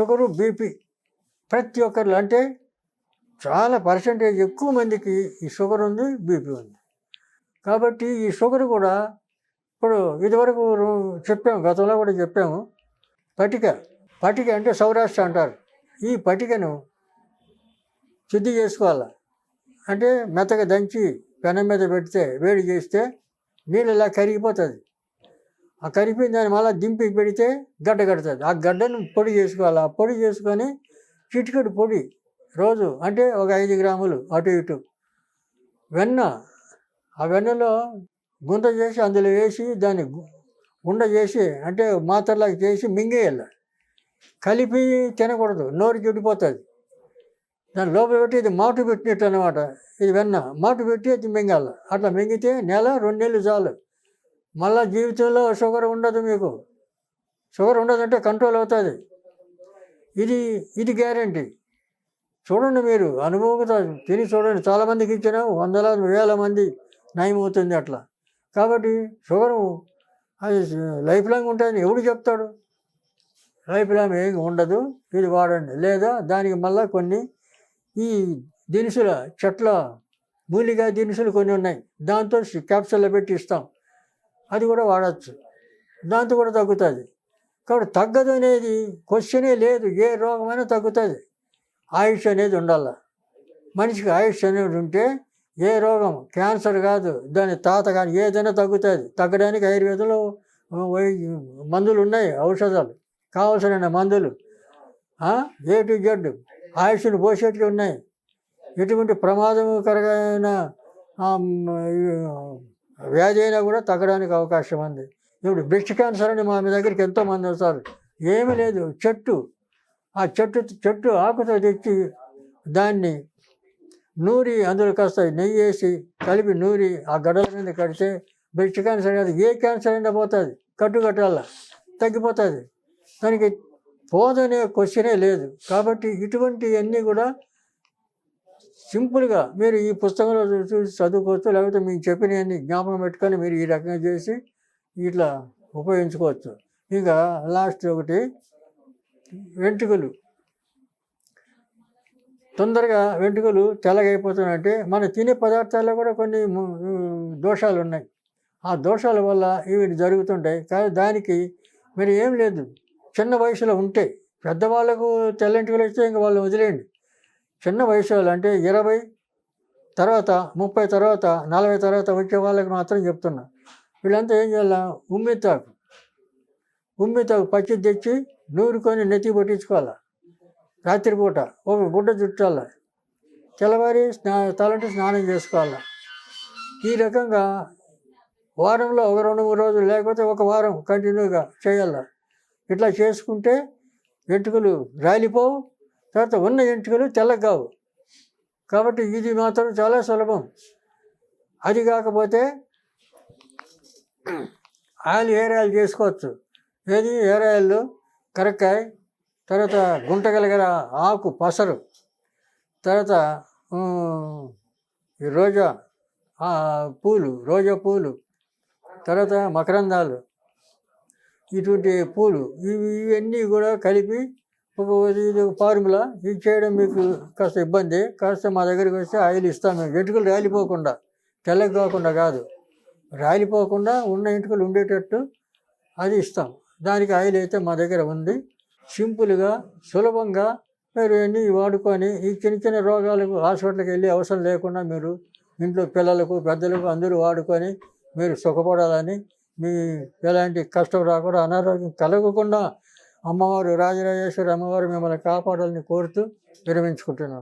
Sugar BP. ప్రతి ఒక్కరు అంటే చాలా పర్సంటేజ్ ఎక్కువ మందికి ఈ షుగర్ ఉంది బీపీ ఉంది. కాబట్టి ఈ షుగర్ కూడా ఇప్పుడు ఇదివరకు చెప్పాము గతంలో కూడా చెప్పాము. పటిక పటిక అంటే సౌరాష్ట్ర అంటారు. ఈ పటికను శుద్ధి చేసుకోవాలి? అంటే మెత్తగా దంచి పెనం మీద పెడితే వేడి చేస్తే నీళ్ళు ఇలా కరిగిపోతుంది. ఆ కరిగిపోయిన దాన్ని మళ్ళీ దింపి పెడితే గడ్డ కడుతుంది. ఆ గడ్డను పొడి చేసుకోవాలి. ఆ పొడి చేసుకొని చిటికెడు పొడి రోజు అంటే ఒక ఐదు గ్రాములు అటు ఇటు వెన్న. ఆ వెన్నలో గుంత చేసి అందులో వేసి దాన్ని ఉండ చేసి అంటే మాత్రలాగా చేసి మింగేయాలి. కలిపి తినకూడదు. నోరు చెడిపోతుంది దాని లోపల పెట్టి ఇది మాటు పెట్టినట్టు అనమాట ఇది వెన్న. మాటు పెట్టి అది మింగాలి. అట్లా మింగితే నెల రెండు నెలలు చాలు. మళ్ళా జీవితంలో షుగర్ ఉండదు మీకు. షుగర్ ఉండదంటే కంట్రోల్ అవుతుంది. ఇది ఇది గ్యారంటీ. చూడండి మీరు అనుభవంతో తిని చూడండి. చాలామందికి ఇచ్చిన వందల వేల మంది నయమవుతుంది అట్లా. కాబట్టి షుగరు అది లైఫ్ లాంగ్ ఉంటుంది ఎవడు చెప్తాడు? లైఫ్ లాంగ్ ఏం ఉండదు. ఇది వాడండి. లేదా దానికి మళ్ళీ కొన్ని ఈ దినుసుల చెట్ల మూలిగా దినుసులు కొన్ని ఉన్నాయి. దాంతో క్యాప్సూల్లో పెట్టి ఇస్తాం. అది కూడా వాడచ్చు. దాంతో కూడా తగ్గుతుంది. కాబట్టి తగ్గదు అనేది క్వశ్చనే లేదు. ఏ రోగమైనా తగ్గుతుంది. ఆయుష్ అనేది ఉండాల. మనిషికి ఆయుష్ అనేది ఉంటే ఏ రోగం క్యాన్సర్ కాదు దాని తాత కానీ ఏదైనా తగ్గుతుంది. తగ్గడానికి ఆయుర్వేదంలో మందులు ఉన్నాయి ఔషధాలు. కావలసిన మందులు. ఏ టు జెడ్ ఆయుష్ను పోసేట్లు ఉన్నాయి. ఎటువంటి ప్రమాదకరమైన వ్యాధి అయినా కూడా తగ్గడానికి అవకాశం ఉంది. ఇప్పుడు బ్రెస్ట్ క్యాన్సర్ అని మా మీ దగ్గరికి ఎంతోమంది వస్తారు. ఏమీ లేదు. చెట్టు. ఆ చెట్టు చెట్టు ఆకుతో తెచ్చి దాన్ని నూరి అందులో కాస్త నెయ్యి వేసి కలిపి నూరి ఆ గడ్డల మీద కడితే బ్రెస్ట్ క్యాన్సర్ కాదు ఏ క్యాన్సర్ అయినా పోతుంది. కట్టు కట్టాల తగ్గిపోతుంది. దానికి పోదనే క్వశ్చనే లేదు. కాబట్టి ఇటువంటివన్నీ కూడా సింపుల్గా మీరు ఈ పుస్తకంలో చూసి చదువుకోవచ్చు లేకపోతే మీకు చెప్పినవన్నీ జ్ఞాపకం పెట్టుకొని మీరు ఈ రకంగా చేసి ఇట్లా ఉపయోగించుకోవచ్చు. ఇంకా లాస్ట్ ఒకటి వెంట్రుకలు. తొందరగా వెంట్రుకలు తెల్లగైపోతున్నాయంటే మన తినే పదార్థాల్లో కూడా కొన్ని దోషాలు ఉన్నాయి ఆ దోషాల వల్ల ఇవి జరుగుతుంటాయి. కానీ దానికి మరి ఏం లేదు. చిన్న వయసులో ఉంటే పెద్దవాళ్ళకు తెల్లంటికలు వస్తే ఇంకా వాళ్ళు వదిలేయండి. చిన్న వయసు వాళ్ళు అంటే ఇరవై తర్వాత ముప్పై తర్వాత నలభై తర్వాత వచ్చే వాళ్ళకి మాత్రం చెప్తున్నా. వీళ్ళంతా ఏం చేయాల? ఉమ్మితాకు ఉమ్మితాకు పచ్చి తెచ్చి నూరుకొని నెత్తి పట్టించుకోవాలి? రాత్రిపూట ఒక గుడ్డ చుట్టాలి? తెల్లవారి స్నా తలంటి స్నానం చేసుకోవాలి? ఈ రకంగా వారంలో ఒక రెండు మూడు రోజులు లేకపోతే ఒక వారం కంటిన్యూగా చేయాలి? ఇట్లా చేసుకుంటే వెంట్రుకలు రాలిపోవు తర్వాత ఉన్న వెంట్రుకలు తెల్లగావు. కాబట్టి ఇది మాత్రం చాలా సులభం. అది కాకపోతే ఆయిల్ హెయిర్ ఆయిల్ చేసుకోవచ్చు. ఏది? హెయిర్ ఆయిల్ కరక్కాయ తర్వాత గుంటగలిగిన ఆకు పసరు తర్వాత ఈ రోజా పూలు రోజా పూలు తర్వాత మకరందాలు ఇటువంటి పూలు ఇవి ఇవన్నీ కూడా కలిపి ఇది ఫార్ములా. ఇది చేయడం మీకు కాస్త ఇబ్బంది. కాస్త మా దగ్గరికి వస్తే ఆయిల్ ఇస్తాం మేము. వెంట్రుకలు రాలిపోకుండా. తెల్లగా కాకుండా కాదు. రాలిపోకుండా ఉన్న ఇంటికలు ఉండేటట్టు అది ఇస్తాం. దానికి ఆయిల్ అయితే మా దగ్గర ఉంది. సింపుల్గా సులభంగా మీరు అన్నీ వాడుకొని ఈ చిన్న చిన్న రోగాలకు హాస్పిటల్కి వెళ్ళి అవసరం లేకుండా మీరు ఇంట్లో పిల్లలకు పెద్దలకు అందరూ వాడుకొని మీరు సుఖపడాలని మీ ఎలాంటి కష్టం రాకుండా అనారోగ్యం కలగకుండా అమ్మవారు రాజరాజేశ్వరి అమ్మవారు మిమ్మల్ని కాపాడాలని కోరుతూ విరమించుకుంటున్నాను